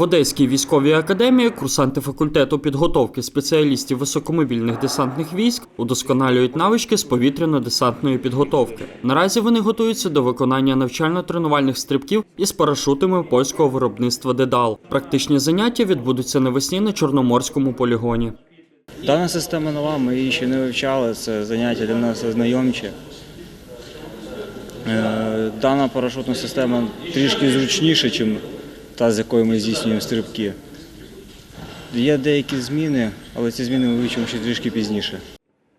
В Одеській військовій академії курсанти факультету підготовки спеціалістів високомобільних десантних військ удосконалюють навички з повітряно-десантної підготовки. Наразі вони готуються до виконання навчально-тренувальних стрибків із парашутами польського виробництва Дедал. Практичні заняття відбудуться навесні на Чорноморському полігоні. Дана система нова, ми її ще не вивчали, це заняття для нас ознайомче. Е, Дана парашутна система трішки зручніша, ніж та, з якою ми здійснюємо стрибки. Є деякі зміни, але ці зміни ми вивчимо ще трішки пізніше.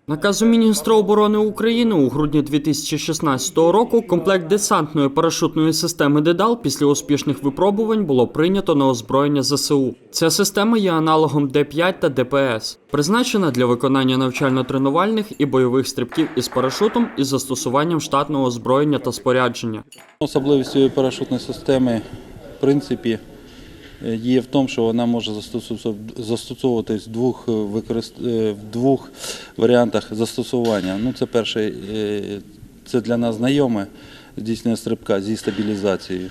Наказом міністра оборони України у грудні 2016 року комплект десантної парашутної системи Дедал після успішних випробувань було прийнято на озброєння ЗСУ. Ця система є аналогом Д-5 та ДПС, призначена для виконання навчально-тренувальних і бойових стрибків із парашутом із застосуванням штатного озброєння та спорядження. Особливість цієї парашутної системи, принципі, е, є в тому, що вона може застосовуватись- в двох, е, використ- е, в двох варіантах застосування. Ну, це перший, е, це для нас знайоме здійснення стрибка зі стабілізацією.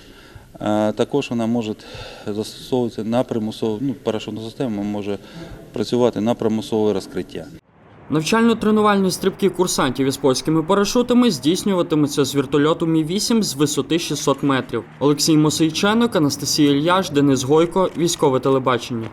А також вона може застосовуватися на примусову, ну, парашутна система може працювати на примусове розкриття. Навчально-тренувальні стрибки курсантів із польськими парашутами здійснюватимуться з вертольоту Мі-8 з висоти 600 метрів. Олексій Мосейченок, Анастасія Ільяш, Денис Гойко, військове телебачення.